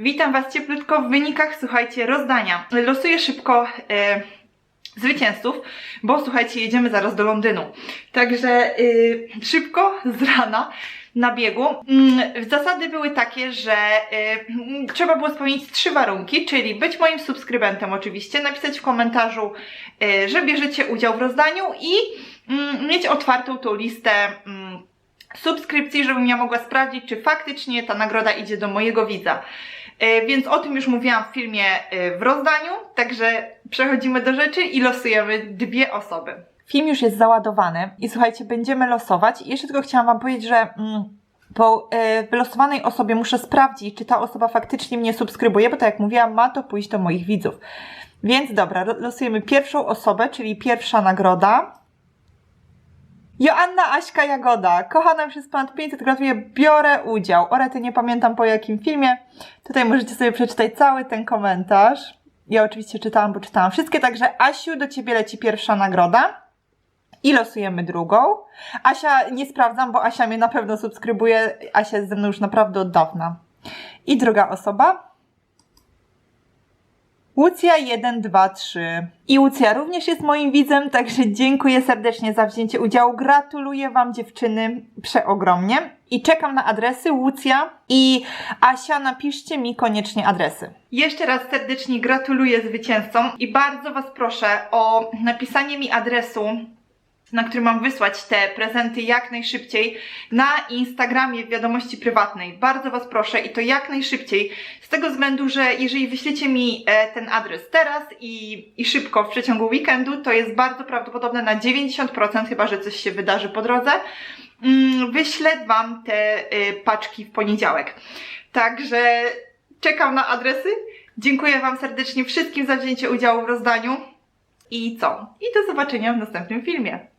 Witam Was cieplutko w wynikach, słuchajcie, rozdania. Losuję szybko e, zwycięzców, bo słuchajcie, jedziemy zaraz do Londynu. Także e, szybko, z rana, na biegu. Mm, Zasady były takie, że mm, trzeba było spełnić trzy warunki, czyli być moim subskrybentem oczywiście, napisać w komentarzu, e, że bierzecie udział w rozdaniu i mm, mieć otwartą tą listę mm, subskrypcji, żebym ja mogła sprawdzić, czy faktycznie ta nagroda idzie do mojego widza. E, Więc o tym już mówiłam w filmie e, w rozdaniu, także przechodzimy do rzeczy i losujemy dwie osoby. Film już jest załadowany i słuchajcie, będziemy losować. Jeszcze tylko chciałam Wam powiedzieć, że mm, po e, wylosowanej osobie muszę sprawdzić, czy ta osoba faktycznie mnie subskrybuje, bo tak jak mówiłam, ma to pójść do moich widzów. Więc dobra, losujemy pierwszą osobę, czyli pierwsza nagroda. Joanna Aśka Jagoda, kochana przez ponad 500, gratuluję, biorę udział. Orety nie pamiętam po jakim filmie. Tutaj możecie sobie przeczytać cały ten komentarz. Ja oczywiście czytałam, bo czytałam wszystkie, także Asiu, do Ciebie leci pierwsza nagroda. I losujemy drugą. Asia nie sprawdzam, bo Asia mnie na pewno subskrybuje. Asia jest ze mną już naprawdę od dawna. I druga osoba. Łucja 1, 2, 3. I Łucja również jest moim widzem, także dziękuję serdecznie za wzięcie udziału. Gratuluję Wam dziewczyny przeogromnie. I czekam na adresy Łucja i Asia, napiszcie mi koniecznie adresy. Jeszcze raz serdecznie gratuluję zwycięzcom i bardzo Was proszę o napisanie mi adresu na który mam wysłać te prezenty jak najszybciej na Instagramie w wiadomości prywatnej. Bardzo Was proszę i to jak najszybciej, z tego względu, że jeżeli wyślecie mi e, ten adres teraz i, i szybko w przeciągu weekendu, to jest bardzo prawdopodobne na 90%, chyba że coś się wydarzy po drodze, mm, wyślę Wam te e, paczki w poniedziałek. Także czekam na adresy. Dziękuję Wam serdecznie wszystkim za wzięcie udziału w rozdaniu. I co? I do zobaczenia w następnym filmie.